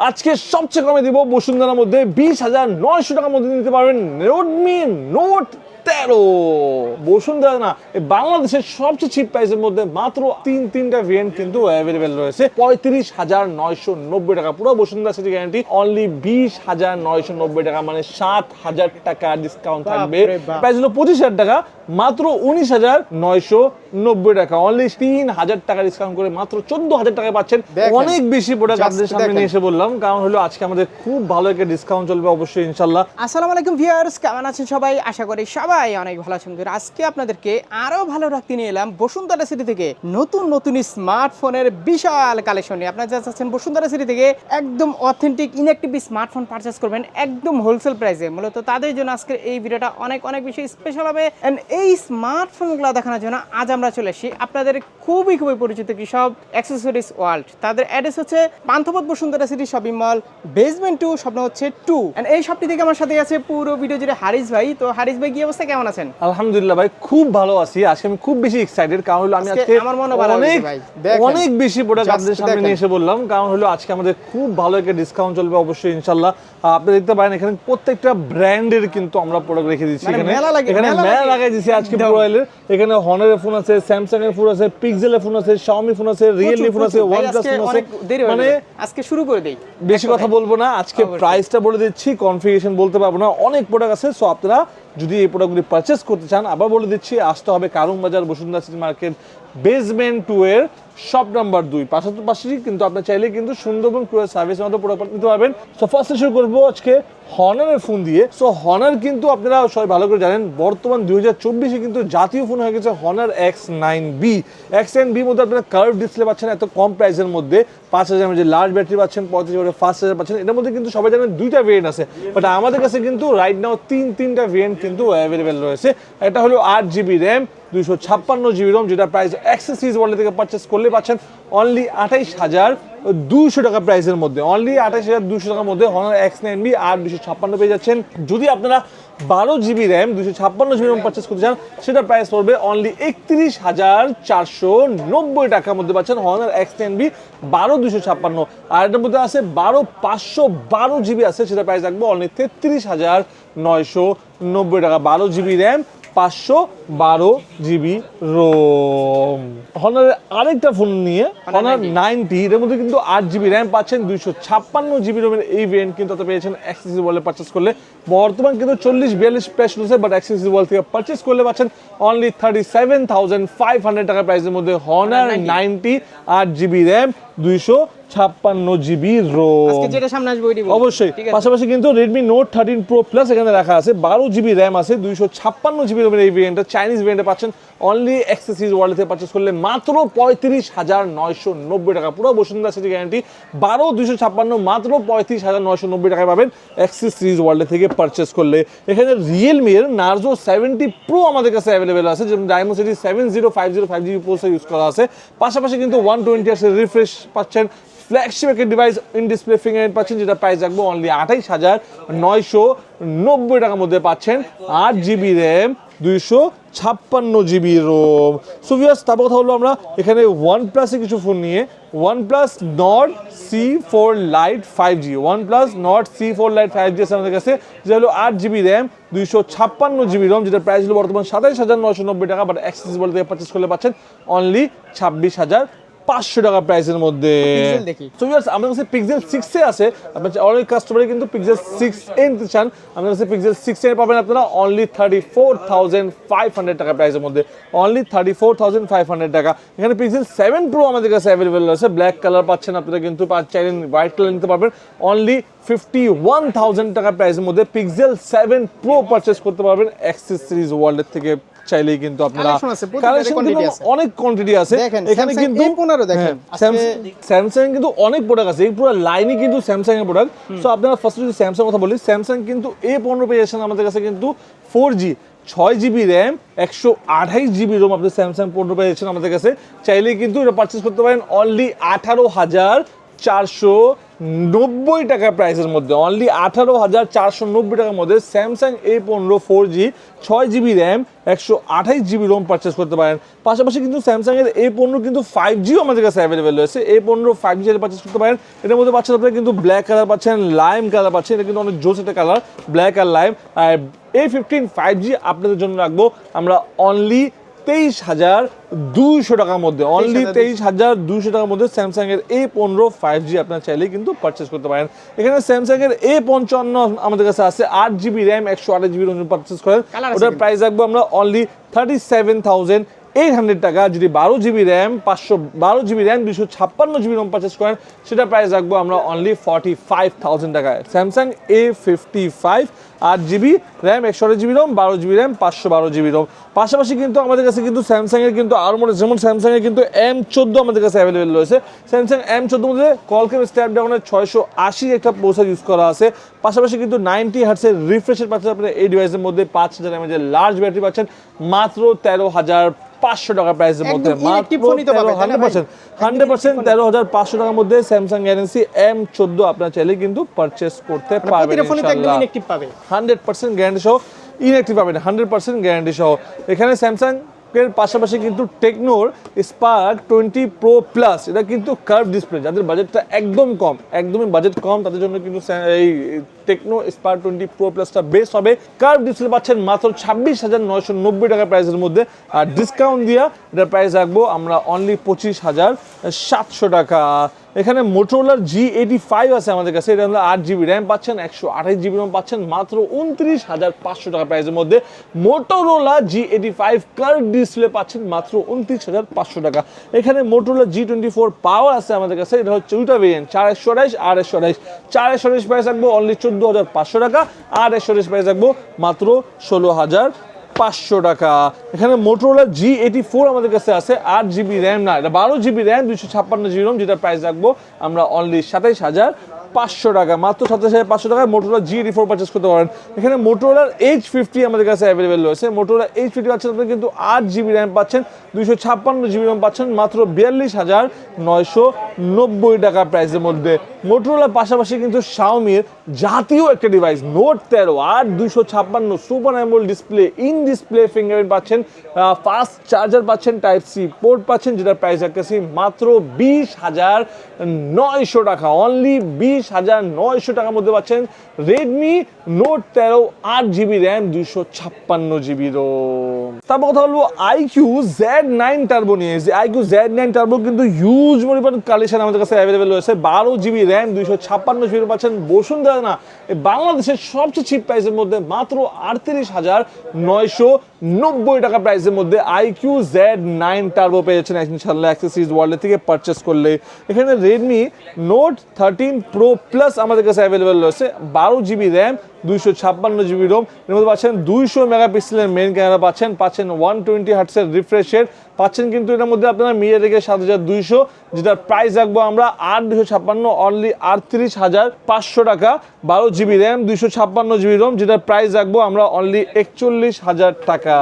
আজকে সবচেয়ে কমে দিব বসুন্ধরার মধ্যে বিশ হাজার নয়শো টাকার মধ্যে নিতে পারবেন রেডমি নোট তেরো। বসুন্ধরা না বাংলাদেশের সবচেয়ে চিপ প্রাইসের মধ্যে মাত্র তিন তিনটা ভেরিয়েন্ট কিন্তু অ্যাভেলেবেল রয়েছে। পঁয়ত্রিশ হাজার নয়শো নব্বই টাকা পুরো বসুন্ধরা সিটি গ্যারান্টি অনলি বিশ হাজার নয়শো নব্বই টাকা মানে সাত হাজার টাকা ডিসকাউন্ট থাকবে। প্রাইস হলো পঁচিশ হাজার টাকা মাত্র উনিশ হাজার নয়শো নব্বই টাকা। অনলি তিন হাজার টাকা ডিসকাউন্ট করে মাত্র চোদ্দ হাজার টাকা পাচ্ছেন। অনেক বেশি প্রোডাক্ট আপনাদের সামনে নিয়ে এসে বললাম কারণ হলো আজকে আমাদের খুব ভালো একটা ডিসকাউন্ট চলবে অবশ্যই ইনশাল্লাহ আসসালামু আলাইকুম ভিউয়ার্স কেমন আছেন সবাই? আশা করি সবাই অনেক ভালো আছেন আজকে আপনাদেরকে আরও ভালো রাখতে নিয়ে এলাম বসুন্ধরা সিটি থেকে নতুন নতুন স্মার্টফোনের বিশাল কালেকশন নিয়ে। আপনারা যা চাচ্ছেন বসুন্ধরা সিটি থেকে একদম অথেন্টিক ইনঅ্যাক্টিভ স্মার্টফোন পারচেস করবেন একদম হোলসেল প্রাইসে মূলত তাদের জন্য আজকের এই ভিডিওটা অনেক অনেক বেশি স্পেশাল হবে। এন্ড এই স্মার্টফোনগুলো দেখানোর জন্য আজ আমরা চলে আসি আপনাদের খুবই খুবই পরিচিত কৃষক অ্যাক্সেসরিজ ওয়ার্ল্ড তাদের অ্যাড্রেস হচ্ছে Panthapath Bashundhara city shopping mall basement two Shwapno হচ্ছে টু এন্ড এই শপটি থেকে আমার সাথে আছে পুরো ভিডিও জুড়ে হারিস ভাই। তো হারিস ভাই, কি অবস্থা? কেমন আছেন? আলহামদুলিল্লাহ ভাই খুব ভালো আছি। আজকে আমি খুব বেশি এক্সাইটেড কারণ হলো আমি আজকে আমার ভালো অনেক। অনেক বেশি প্রোডাক্ট আপনাদের সামনে নিয়ে এসে বললাম। কারণ হলো আজকে আমাদের খুব ভালো একটা ডিসকাউন্ট চলবে অবশ্যই আপনি দেখতে পারেন এখানে প্রত্যেকটা ব্র্যান্ডের কিন্তু আমরা প্রোডাক্ট রেখে দিচ্ছি মানে এখানে। এখানে মেলা। লাগাই আজকে মোবাইলের এখানে হনারের ফোন আছে স্যামসাং এর ফোন আছে পিক্সেলের ফোন আছে শাওমি ফোন আছে রিয়েলমি ফোন আছে প্রচুর, ভাই, ওয়ান প্লাস আজকে ফোন আছে। মানে আজকে শুরু করে দেই। বেশি কথা বলব না। আজকে। প্রাইসটা বলে দিচ্ছি কনফিগারেশন বলতে পারব না। অনেক প্রোডাক্ট আছে সো আপনারা যদি এই প্রোডাক্টগুলি পারচেস করতে চান, আবার বলে দিচ্ছি, আসতে হবে Karwan Bazar Bashundhara city market basement two এর শপ নাম্বার দুই। পাশাপাশি কিন্তু আপনার চাইলে কিন্তু সুন্দরবন কুরিয়ার সার্ভিস মতো প্রোডাক্ট নিতে পারবেন। সো ফার্স্টে শুরু করব আজকে হনারের ফোন দিয়ে। সো হনার কিন্তু আপনারা সবাই ভালো করে জানেন, বর্তমান দুই হাজার চব্বিশে কিন্তু জাতীয় ফোন হয়ে গেছে Honor X nine B X nine B মধ্যে আপনারা কার্ভ ডিসপ্লে পাচ্ছেন, এত কম প্রাইসের মধ্যে। পাঁচ হাজার যে লার্জ ব্যাটারি পাচ্ছেন, পঁয়ত্রিশ হাজার ফার্স্ট হাজার পাচ্ছেন। এটার মধ্যে কিন্তু সবাই জানেন দুইটা ভেরিয়েন্ট আছে। বাট আমাদের কাছে কিন্তু রাইট নাও তিন তিনটা ভেরিয়েন্ট কিন্তু অ্যাভেলেবেল রয়েছে। একটা হলো আট জিবি র্যাম দুইশো ছাপ্পান্ন জিবি রোম, যেটা প্রাইস অ্যাক্সেসরিজ ওয়ার্ল্ড থেকে পারচেস করলে পাচ্ছেন অনলি আঠাইশ হাজার দুশো টাকা প্রাইসের মধ্যে। অনলি আঠাইশ হাজার দুশো টাকার মধ্যে হনার এক্স নাইন বি আর দুশো ছাপ্পান্ন পেয়ে যাচ্ছেন। যদি আপনারা বারো জিবি র্যাম দুশো ছাপ্পান্ন জিবি রোম পারচেস করতে চান সেটা প্রাইস পড়বে অনলি একত্রিশ হাজার চারশো নব্বই টাকার মধ্যে পাচ্ছেন হনার এক্স টেন বি বারো দুশো ছাপ্পান্ন। আর এটার মধ্যে আছে বারো পাঁচশো বারো জিবি আছে সেটা প্রাইস রাখব অনলি তেত্রিশ হাজার নয়শো নব্বই টাকা। বারো জিবি র্যাম পাঁচশো বারো জিবি রোম। হনারের আরেকটা ফোন নিয়ে হনার নাইনটি এর মধ্যে কিন্তু আট জিবি র্যাম পাচ্ছেন দুইশো ছাপ্পান্ন জিবি রোমের এই ভেরিয়েন্ট কিন্তু আপনারা পেয়েছেন অ্যাক্সেসিভ ওয়ালে পারচেস করলে। বর্তমান কিন্তু চল্লিশ বিয়াল্লিশ প্রাইস রয়েছে বাট অ্যাক্সেসিভ ওয়াল থেকে পারচেস করলে পাচ্ছেন only thirty seven thousand five hundred টাকা প্রাইসের মধ্যে হনার নাইনটি আট জিবি র্যাম দুইশো ছাপ্পান্ন জিবি রোম। যেটা সামনে আসবে অবশ্যই। পাশাপাশি কিন্তু Redmi Note thirteen Pro Plus এখানে রাখা আছে। বারো জিবি র্যাম আছে দুইশো ছাপ্পান্ন জিবি রোমের এই ভেরিয়েন্টটা চাইনিজ ভেরিয়েন্টে পাচ্ছেন। অনলি এক্সেসরিজ ওয়ার্ল্ড থেকে পারচেস করলে মাত্র পঁয়ত্রিশ হাজার নয়শো নব্বই টাকা। পুরো বসুন্ধরা সিটি গ্যারান্টি বারো দুইশো ছাপ্পান্ন মাত্র পঁয়ত্রিশ হাজার নয়শো নব্বই টাকায় পাবেন এক্সেস সিরিজ ওয়ার্ল্ড থেকে পারচেস করলে। এখানে রিয়েলমি এর নার্জো সেভেন্টি প্রো আমাদের কাছে অ্যাভেলেবেল আছে যেমন Dimensity seven zero five zero five GB processor use করা আছে। পাশাপাশি কিন্তু ওয়ান টোয়েন্টি আছে রিফ্রেশ পাচ্ছেন। ফ্ল্যাগশিপ একটা ডিভাইস ইন ডিসপ্লে ফিঙ্গারপ্রিন্ট পাচ্ছেন, যেটা প্রাইস রাখব অনলি আঠাইশ হাজার নয়শো নব্বই টাকার মধ্যে পাচ্ছেন আট জিবি র্যাম দুইশো ছাপ্পান্ন জিবি রোম সুভিয়াস তারপর কথা হলো আমরা এখানে ওয়ান প্লাসে কিছু ফোন নিয়ে। OnePlus Nord C four Lite five G OnePlus Nord C four Lite five G আছে আমাদের কাছে, যেটা হলো আট জিবি র্যাম দুইশো ছাপ্পান্ন জিবি রোম যেটা প্রাইস হলো বর্তমান সাতাইশ হাজার নয়শো নব্বই টাকা বাট অ্যাক্সেসিবল থেকে পারচেস করলে পাচ্ছেন অনলি ছাব্বিশ হাজার পাঁচশো টাকা প্রাইসের মধ্যে। দেখি। তো আমাদের কাছে পিক্সেল সিক্সে আছে আপনার অনেক কাস্টমারে কিন্তু পিক্সেল সিক্স এ নিতে চান। আমাদের কাছে পিক্সেল সিক্স এ পাবেন আপনারা only thirty four thousand five hundred টাকা প্রাইসের মধ্যে। Only thirty four thousand five hundred টাকা। এখানে পিক্সেল সেভেন প্রো আমাদের কাছে অ্যাভেলেবেল আছে। ব্ল্যাক কালার পাচ্ছেন আপনারা কিন্তু পা- চাইলে হোয়াইট কালার নিতে পারবেন। অনলি ফিফটি ওয়ান থাউজেন্ড টাকা প্রাইসের মধ্যে পিক্সেল সেভেন প্রো পারচেস করতে পারবেন অ্যাক্সেস সিরিজ ওয়ার্ল্ডের থেকে। চাইলেই কিন্তু আপনারা অনেক কোয়ান্টিটি আছে। এখানে কিন্তু A15 দেখেন। স্যামসাং কিন্তু অনেক প্রোডাক্ট আছে। এই পুরো লাইনই কিন্তু স্যামসাং এর প্রোডাক্ট সো আপনারা ফার্স্ট যদি স্যামসাং কথা বলি স্যামসাং কিন্তু এ পনেরো পেয়ে যাচ্ছেন আমাদের কাছে কিন্তু ফোর জি ছয় জিবি র্যাম একশো আঠাইশ জিবি রোম আপনি স্যামসাং পনেরো পেয়ে যাচ্ছেন আমাদের কাছে। চাইলেই কিন্তু এটা পারচেস করতে পারেন অনলি আঠারো হাজার চারশো নব্বই টাকা প্রাইসের মধ্যে। অনলি আঠারো হাজার চারশো নব্বই টাকার মধ্যে স্যামসাং এ পনেরো ফোর জি ছয় জিবি র্যাম একশো আঠাইশ জিবি রোম পারচেস করতে পারেন। পাশাপাশি কিন্তু স্যামসাং এর এ পনেরো কিন্তু ফাইভ জিও আমাদের কাছে অ্যাভেলেবেল রয়েছে। এ পনেরো ফাইভ জি পারচেস করতে পারেন। এটার মধ্যে পাচ্ছেন আপনারা কিন্তু ব্ল্যাক কালার পাচ্ছেন লাইম কালার পাচ্ছেন। এটা কিন্তু অনেক জোস একটা কালার ব্ল্যাক আর লাইম আর এ ফিফটিন ফাইভ জি আপনাদের জন্য রাখব। আমরা অনলি তেইশ হাজার দুইশো টাকার মধ্যে অনলি তেইশ হাজার দুইশো টাকার মধ্যে স্যামসাং এর এ পনেরো ফাইভ জি আপনার চাইলে কিন্তু পারচেস করতে পারেন। এখানে স্যামসাং এর এ পঞ্চান্ন আমাদের কাছে আছে আট জিবি র্যাম একশো আঠাশ জিবি পারচেস করেন। ওটার প্রাইস রাখব আমরা only thirty seven thousand eight hundred টাকা, যদি বারো জিবি র্যাম পাঁচশো, বারো জিবি র্যাম দুশো ছাপ্পান্ন জিবি রোম পারচেস করেন সেটা প্রাইস রাখব আমরা অনলি ফর্টি ফাইভ থাউজেন্ড টাকায়। স্যামসাং এ ফিফটি ফাইভ আট জিবি র্যাম একশো আট জিবি রোম বারো জিবি র্যাম পাঁচশো বারো জিবি রোম পাশাপাশি কিন্তু আমাদের কাছে কিন্তু স্যামসাং এর কিন্তু আরও মনে যেমন স্যামসাং এর কিন্তু এম চোদ্দ আমাদের কাছে অ্যাভেলেবেল রয়েছে। স্যামসাং এম চোদ্দ মধ্যে কলকেম স্ন্যাপড্রাগনের ছয়শো আশি একটা প্রসেসর ইউজ করা আছে। পাশাপাশি কিন্তু নাইনটি হার্টসের রিফ্রেশের পাচ্ছেন আপনার এই ডিভাইসের মধ্যে। পাঁচ হাজার এমএজের লার্জ ব্যাটারি পাচ্ছেন। মাত্র তেরো হাজার পাঁচশো টাকা প্রাইসের মধ্যে হান্ড্রেড পার্সেন্ট তেরো হাজার পাঁচশো টাকার মধ্যে স্যামসাং গ্যালেন্সি এম চোদ্দ আপনার চাইলে কিন্তু পারচেস করতে পারবেন মানে পাবে হান্ড্রেড পার্সেন্ট গ্যারান্টি সহ ইনঅ্যাক্টিভ পাবেন হান্ড্রেড পার্সেন্ট গ্যারান্টি সহ। এখানে স্যামসাং এর পাশাপাশি কিন্তু টেকনোর স্পার্ক টোয়েন্টি প্রো প্লাস এটা কিন্তু কার্ভ ডিসপ্লে যাদের বাজেটটা একদম কম, একদমই বাজেট কম, তাদের জন্য কিন্তু এই টেকনো স্পার্ক টোয়েন্টি প্রো প্লাসটা বেস্ট হবে। কার্ভ ডিসপ্লে পাচ্ছেন মাত্র ছাব্বিশ হাজার নয়শো নব্বই টাকা প্রাইসের মধ্যে, আর ডিসকাউন্ট দিয়া এটার প্রাইস রাখব আমরা অনলি পঁচিশ হাজার সাতশো টাকা। এখানে মোটোলার জি এইটি ফাইভ আছে আমাদের কাছে, এটা হলো আট জিবি র্যাম পাচ্ছেন, একশো আঠাশ জিবি র্যাম পাচ্ছেন, মাত্র উনত্রিশ হাজার পাঁচশো টাকা প্রাইসের মধ্যে। Motorola G eighty five curve display পাচ্ছেন, মাত্র উনত্রিশ হাজার পাঁচশো টাকা। এখানে Motorola G twenty four power আছে আমাদের কাছে, এটা হচ্ছে দুইটা ভেরিয়েন্ট চার একশো আঠাইশ আর একশো আঠাইশ চার একশো আঠাইশ প্রাইস রাখব অনলি চোদ্দ হাজার পাঁচশো টাকা আর একশো আঠাইশ প্রাইস রাখব, মাত্র ষোলো হাজার পাঁচশো টাকা। এখানে মোটরোলা জি এইটি ফোর আমাদের কাছে আছে, আট জিবি র্যাম না, এটা বারো জিবি র্যাম দুশো ছাপ্পান্ন জিবি রম যেটা প্রাইস রাখব আমরা অনলি সাতাইশ হাজার। পাঁচশো টাকা, মাত্র সাতাশ হাজার পাঁচশো টাকায় Motorola G eighty four purchase করতে পারেন। এখানে মোটোরোলার এইচ ফিফটি আমাদের কাছে অ্যাভেলেবেল রয়েছে। মোটোরোলা এইচ ফিফটি পাচ্ছেন আপনি কিন্তু আট জিবি র্যাম পাচ্ছেন দুশো ছাপ্পান্ন জিবি র্যাম পাচ্ছেন, মাত্র বিয়াল্লিশ হাজার নয়শো নব্বই টাকা প্রাইসের মধ্যে। মোটোরোলার পাশাপাশি কিন্তু শাওমির জাতীয় একটা ডিভাইস নোট তেরো, আর দুশো ছাপ্পান্ন super AMOLED display in display fingerprint পাচ্ছেন ফাস্ট চার্জার পাচ্ছেন টাইপ সি পোর্ট পাচ্ছেন, যেটার প্রাইস রাখতেছি মাত্র বিশ হাজার নয়শো টাকা। অনলি বিশ হাজার নয়শো টাকার মধ্যে পাচ্ছেন রেডমি নোট তেরো আট জিবি র্যাম, দুইশো ছাপ্পান্ন জিবি রোম। তারপর কথা বলব আইকিউ জেড নাইন টার্বো নিয়ে। এসেছি আইকিউ জেড নাইন টার্বো কিন্তু হিউজ পরিমাণ কালেকশন আমাদের কাছে অ্যাভেলেবেল রয়েছে। বারো জিবি র্যাম দুইশো ছাপ্পান্ন জিবি পাচ্ছেন না বাংলাদেশের সবচেয়ে চিপ প্রাইসের মধ্যে মাত্র আটত্রিশ হাজার নয়শো নব্বই টাকা প্রাইসের মধ্যে আইকিউ জেড নাইন টার্বো পেয়েছেন ইনশাল্লাহ অ্যাক্সেসরিজ ওয়ার্ল্ডের থেকে পারচেস করলে। এখানে Redmi note thirteen pro plus আমাদের কাছে অ্যাভেলেবেল রয়েছে। বারো জিবি র্যাম দুইশো ছাপ্পান্ন জিবি রোম। এর মধ্যে পাচ্ছেন দুইশো মেগাপিক্সেলের মেন ক্যামেরা পাচ্ছেন পাচ্ছেন ওয়ান টোয়েন্টি হার্টসের রিফ্রেশের পাচ্ছেন কিন্তু এটার মধ্যে আপনারা মিয়ে রেখে সাত হাজার দুইশো, যেটার প্রাইস রাখব আমরা আট দুশো ছাপ্পান্ন অনলি আটত্রিশ হাজার পাঁচশো টাকা। বারো জিবি র্যাম দুইশো ছাপ্পান্ন জিবি রোম যেটার প্রাইস রাখব আমরা অনলি একচল্লিশ হাজার টাকা।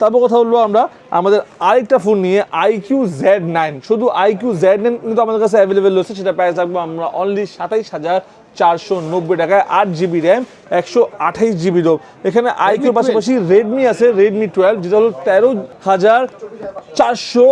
তারপর কথা বলব আমরা আমাদের আরেকটা ফোন নিয়ে আইকিউ জেড নাইন শুধু আইকিউ জেড নাইন কিন্তু আমাদের কাছে অ্যাভেলেবেল রয়েছে সেটা প্রাইস রাখব আমরা অনলি সাতাইশ হাজার চারশো নব্বই টাকায় আট জিবি র্যাম একশো আঠাইশ জিবি রোম এখানে আইকিউর পাশাপাশি রেডমি আছে রেডমি টুয়েলভ যেটা হলো তেরো হাজার চারশো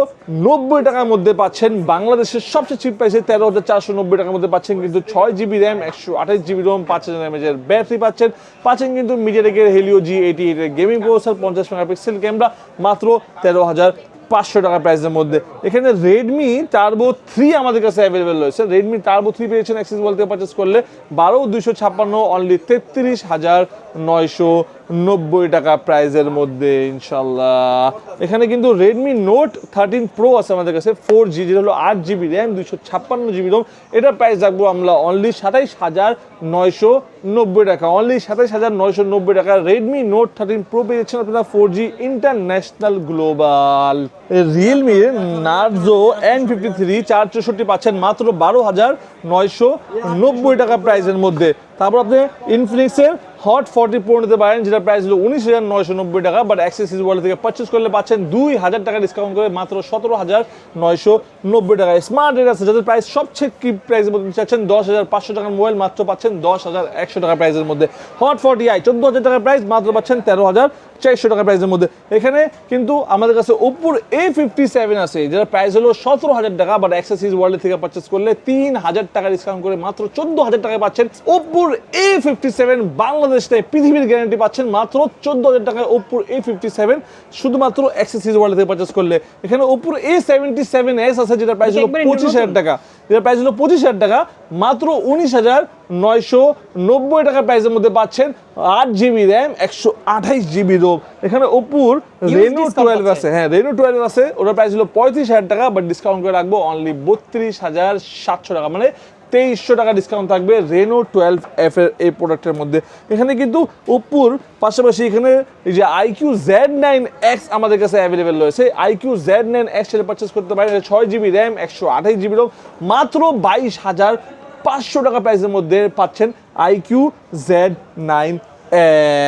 নব্বই টাকার মধ্যে পাচ্ছেন। বাংলাদেশের সবচেয়ে চিপ প্রাইসে তেরো হাজার চারশো নব্বই টাকার মধ্যে পাচ্ছেন কিন্তু ছয় জিবি র্যাম একশো আঠাইশ জিবি রোম পাঁচ হাজার এমএজের ব্যাটারি পাচ্ছেন। পাচ্ছেন কিন্তু মিডিয়াটেকের হেলিও জি এইটি এইটের গেমিং প্রসেসর পঞ্চাশ মেগাপিক্সেল ক্যামেরা মাত্র তেরো হাজার পাঁচশো টাকা প্রাইসের মধ্যে। এখানে রেডমি টার্বো থ্রি আমাদের কাছে অ্যাভেলেবেল রয়েছে। রেডমি টার্বো থ্রি পেয়েছেন অ্যাক্সিস বলতে পারচেস করলে বারো দুশো ছাপ্পান্ন অনলি তেত্রিশ হাজার নয়শো নব্বই টাকা প্রাইসের মধ্যে, ইনশাল্লাহ। এখানে কিন্তু রেডমি নোট থার্টিন প্রো আছে আমাদের কাছে ফোর জি যেটা হলো আট জিবি র্যাম দুইশো ছাপ্পান্ন জিবি রোম এটার প্রাইস রাখব আমরা অনলি সাতাইশ হাজার নয়শো নব্বই টাকা। অনলি সাতাইশ হাজার নয়শো নব্বই টাকা রেডমি নোট থার্টিন প্রো পেয়েছেন আপনারা four G international global Realme Narzo N fifty three চার চৌষট্টি পাচ্ছেন মাত্র বারো হাজার নয়শো নব্বই টাকা প্রাইসের মধ্যে। তারপর আপনি ইনফিনিক্সের হট ফর্টি প্রো নিতে পারেন যেটা প্রাইস হলো উনিশ হাজার নয়শো নব্বই টাকা বাট অ্যাক্সেসিস ওয়ার্ল্ড থেকে পারচেস করলে পাচ্ছেন দুই হাজার টাকা ডিসকাউন্ট করে মাত্র সতেরো হাজার নয়শো নব্বই টাকা। স্মার্ট রেট আছে, যাদের প্রাইস সবচেয়ে কি প্রাইসের মধ্যে চাচ্ছেন দশ হাজার পাঁচশো টাকার মোবাইল মাত্র পাচ্ছেন দশ হাজার একশো টাকা প্রাইসের মধ্যে। হট ফর্টি আই চোদ্দ হাজার টাকার প্রাইস মাত্র পাচ্ছেন তেরো হাজার চারশো টাকা প্রাইসের মধ্যে। এখানে কিন্তু আমাদের কাছে ওপ্পোর এ ফিফটি সেভেন আছে যেটা প্রাইস হলো সতেরো হাজার টাকা বাট অ্যাক্সেসরিজ ওয়ার্ল্ড থেকে পারচেস করলে তিন হাজার টাকা ডিসকাউন্ট করে মাত্র চোদ্দ হাজার টাকায় পাচ্ছেন ওপ্পোর এ ফিফটি সেভেন বাংলাদেশ থেকে পৃথিবীর গ্যারান্টি পাচ্ছেন মাত্র চোদ্দ হাজার টাকায় ওপ্পোর এ ফিফটি সেভেন শুধুমাত্র অ্যাক্সেসরিজ ওয়ার্ল্ড থেকে পারচেস করলে। এখানে ওপ্পোর এ সেভেন্টি সেভেন এস আছে যেটা প্রাইস হলো পঁচিশ হাজার টাকা। যেটা প্রাইস হলো পঁচিশ হাজার টাকা মাত্র উনিশ হাজার নয়শো নব্বই টাকার প্রাইসের মধ্যে পাচ্ছেন আট জিবি র্যাম একশো আঠাইশ জিবি রোম এখানে ওপুর রেনু টুয়েলভ আছে। হ্যাঁ রেনু টুয়েলভ আছে। ওটার প্রাইস হলো পঁয়ত্রিশ হাজার টাকা বাট ডিসকাউন্ট করে রাখব অনলি বত্রিশ হাজার সাতশো টাকা। মানে তেইশশো টাকা ডিসকাউন্ট থাকবে রেনো টুয়েলভ এফ এর এই প্রোডাক্টের মধ্যে। এখানে কিন্তু ওপ্পোর পাশাপাশি এখানে এই যে আইকিউ জেড নাইন এক্স আমাদের কাছে অ্যাভেলেবেল রয়েছে। আইকিউ জেড নাইন এক্স সেটা পারচেস করতে পারেন ছয় জিবি র্যাম একশো আঠাইশ জিবি রোম মাত্র বাইশ হাজার পাঁচশো টাকা প্রাইসের মধ্যে পাচ্ছেন আইকিউ জেড নাইন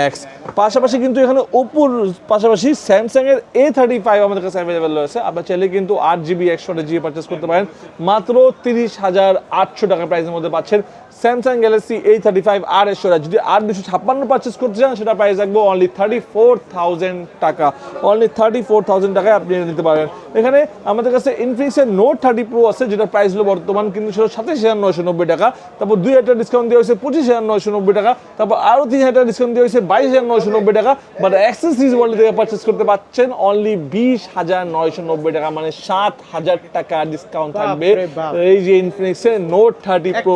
এক্স পাশাপাশি কিন্তু এখানে ওপোর পাশাপাশি স্যামসাং এর এ থার্টি ফাইভ আমাদের কাছে অ্যাভেলেবেল রয়েছে। আপনার চাইলে কিন্তু আট জিবি একশো জিবি পারচেস করতে পারেন। মাত্র তিরিশ হাজার আটশো টাকা প্রাইসের মধ্যে পাচ্ছেন Samsung Galaxy A thirty five আর একশো যদি আট দুশো ছাপ্পান্ন পারচেস করতে চান, সেটা প্রাইস রাখব অনলি থার্টি ফোর থাউজেন্ড টাকা। অনলি থার্টি ফোর থাউজেন্ড টাকায় আপনি নিতে পারেন। এখানে আমাদের কাছে ইনফিনিক্সের নোট থার্টি প্রো আছে, যেটা প্রাইস হলো বর্তমান কিন্তু ছিল সাতাশ হাজার নয়শো নব্বই টাকা। তারপর দুই হাজার ডিসকাউন্ট দেওয়া হয়েছে, পঁচিশ হাজার নয়শো নব্বই টাকা। তারপর আরও তিন হাজার ডিসকাউন্ট দেওয়া হয়েছে বাইশ হাজার নয়শো নব্বই টাকা বাট অ্যাক্সেসরিজ ওয়ার্ল্ড থেকে পারচেস করতে পারছেন অনলি বিশ হাজার নয়শো নব্বই টাকা মানে সাত হাজার টাকা ডিসকাউন্ট থাকবে। এই যে ইনফিনিক্সের নোট থার্টি প্রো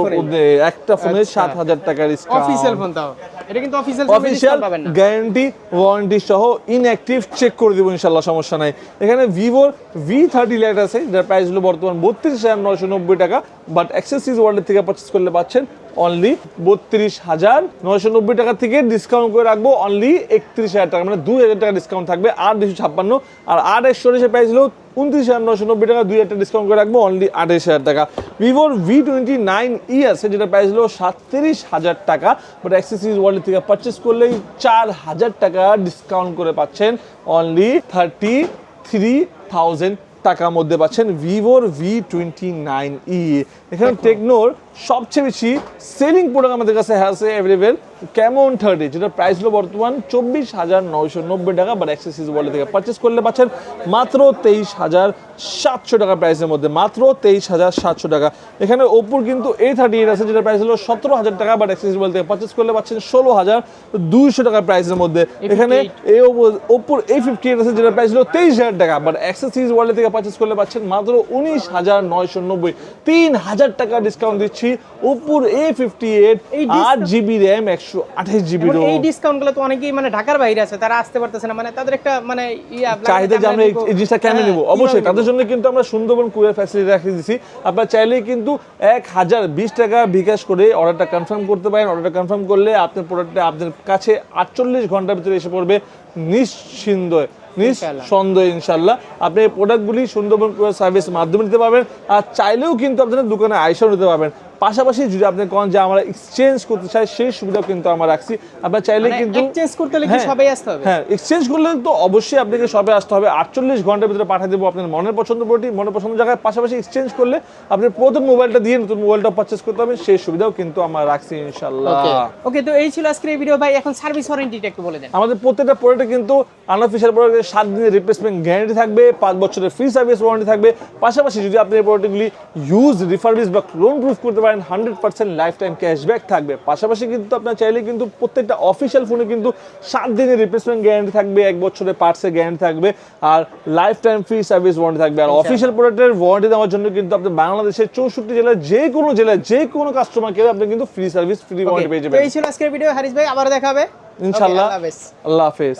একটা ফোনে আচ্ছা। সাত হাজার টাকা ডিসকাউন্ট অফিসিয়াল ফোন তাও। এটা কিন্তু অফিসিয়াল অফিসিয়াল পাবেন না। গ্যারান্টি ওয়ারেন্টি সহ ইনঅ্যাক্টিভ চেক করে দেবো ইনশাল্লাহ সমস্যা নাই। এখানে ভিভোর ভি থার্টি লাইট আছে যার প্রাইস হলো বর্তমান বত্রিশ হাজার নয়শো নব্বই টাকা বাট অ্যাক্সেসরিজ ওয়ার্ল্ডের থেকে পারচেস করলে পাচ্ছেন অনলি বত্রিশ হাজার নয়শো নব্বই টাকা থেকে ডিসকাউন্ট করে রাখব অনলি একত্রিশ হাজার টাকা মানে দুই হাজার টাকা ডিসকাউন্ট থাকবে আর দুশো ছাপ্পান্ন। আর আর একশো প্রাইস হলো উনত্রিশ হাজার নশো নব্বই টাকা, দুই হাজার ডিসকাউন্ট করে রাখব অনলি আঠাশ হাজার টাকা। ভিভোর ভি টোয়েন্টি নাইন ই আছে যেটা প্রাইস হলো সাতত্রিশ হাজার টাকা বাট অ্যাক্সেসরিজ ওয়ার্ল্ড থেকে পারচেস করলেই চার হাজার টাকা ডিসকাউন্ট করে পাচ্ছেন অনলি থার্টি থ্রি থাউজেন্ড টাকার মধ্যে পাচ্ছেন ভিভোর ভি টোয়েন্টি নাইন ই এখানে টেকনোর সবচেয়ে বেশি সেলিং প্রোডাক্ট আমাদের কাছে আছে অ্যাভেলেবেল কেমন থার্টি যেটা প্রাইস হলো বর্তমান চব্বিশ হাজার নয়শো নব্বই টাকা বা অ্যাক্সেসরিজ ওয়ার্ল্ড থেকে পারচেস করলে পাচ্ছেন মাত্র তেইশ হাজার সাতশো টাকা প্রাইসের মধ্যে মাত্র তেইশ হাজার সাতশো টাকা। এখানে ওপোর কিন্তু এ থার্টি এইট আছে যেটা প্রাইস হলো সতেরো হাজার টাকা বাট অ্যাক্সেসরিজ ওয়ার্ল্ড থেকে পারচেস করলে পাচ্ছেন ষোলো হাজার দুইশো টাকা প্রাইসের মধ্যে। এখানে এই ওপোর এ ফিফটি এইট আছে যেটা প্রাইস হলো তেইশ হাজার টাকা বাট অ্যাক্সেসরিজ ওয়ার্ল্ড থেকে পারচেস করলে পাচ্ছেন মাত্র উনিশ হাজার নয়শো নব্বই। তিন হাজার টাকা ডিসকাউন্ট দিচ্ছি ওপোর এ ফিফটি এইট এই আট জিবি র্যাম একশো আঠাশ জিবি এই তো অনেকেই মানে ঢাকার বাইরে আছে তারা আসতে পারতেছে না। মানে তাদের একটা মানে ইয়া চাহিদা যে আমরা এই জিনিসটা কেন হ্যাঁ, নেব? অবশ্যই তাদের জন্য কিন্তু আমরা সুন্দরবন কুরিয়ার ফ্যাসিলিটি রেখে দিচ্ছি আপনার চাইলেই কিন্তু এক হাজার বিশ টাকা বিকাশ করে অর্ডারটা কনফার্ম করতে পারেন। অর্ডারটা কনফার্ম করলে আপনার প্রোডাক্টটা আপনার কাছে আটচল্লিশ ঘণ্টার ভিতরে এসে পড়বে। ইনশাআল্লাহ। নিঃসন্দেহ ইনশাল্লাহ আপনি এই প্রোডাক্টগুলি সুন্দরবন কুরিয়ার সার্ভিস মাধ্যমে নিতে পারবেন। আর চাইলেও কিন্তু আপনাদের দোকানে আইসাও নিতে পারবেন। পাশাপাশি যদি আপনি কোন যে আমরা এক্সচেঞ্জ করতে চাই সেই সুবিধাও কিন্তু আমরা রাখছি। আপনার চাইলে কিন্তু এক্সচেঞ্জ মানে করতে হলে কি হ্যাঁ। সবাই আসতে হবে? হ্যাঁ এক্সচেঞ্জ করলে তো অবশ্যই আপনাকে সবে আসতে হবে। আটচল্লিশ ঘণ্টার ভিতরে পাঠিয়ে দেবো আপনার মনের পছন্দ প্রোডাক্টটি মনের পছন্দ জায়গায় পাশাপাশি এক্সচেঞ্জ করলে আপনি প্রথম মোবাইলটা দিয়ে নতুন মোবাইলটা পারচেস করতে হবে সেই সুবিধাও কিন্তু আমরা রাখছি ইনশাল্লাহ ওকে তো এই ছিল আজকের ভিডিও ভাই এখন সার্ভিস ওয়ারেন্টিটা একটু বলে দেন। আমাদের প্রত্যেকটা প্রোডাক্টে কিন্তু আনঅফিসিয়াল প্রোডাক্টে সাত দিনের রিপ্লেসমেন্ট গ্যারান্টি থাকবে পাঁচ বছরের ফ্রি সার্ভিস ওয়ারেন্টি থাকবে। পাশাপাশি যদি আপনি এই প্রোডাক্টগুলি ইউজ রিফার্বিশ বা ক্লোন প্রুফ করতে পারেন hundred percent life time cashback থাকবে। পাশাপাশি কিন্তু আপনার চাইলে কিন্তু প্রত্যেকটা অফিসিয়াল ফোনে কিন্তু সাত দিনের রিপ্লেসমেন্ট গ্যারান্টি থাকবে এক বছরের পার্টসের গ্যারান্টি থাকবে আর life time free service warranty থাকবে। আর অফিসিয়াল প্রোডাক্টের ওয়ারেন্টি দেওয়ার জন্য কিন্তু আপনি বাংলাদেশের চৌষট্টি জেলার যে কোনো জেলায় যে কোনো কাস্টমারকে আপনি কিন্তু ফ্রি সার্ভিস ফ্রি ওয়ারেন্টি পেয়ে যাবেন। এই ছিল আজকের ভিডিও হারিস ভাই আবার দেখা হবে। ইনশাল্লাহ Okay, আল্লাহ হাফেজ। আল্লাহ হাফেজ।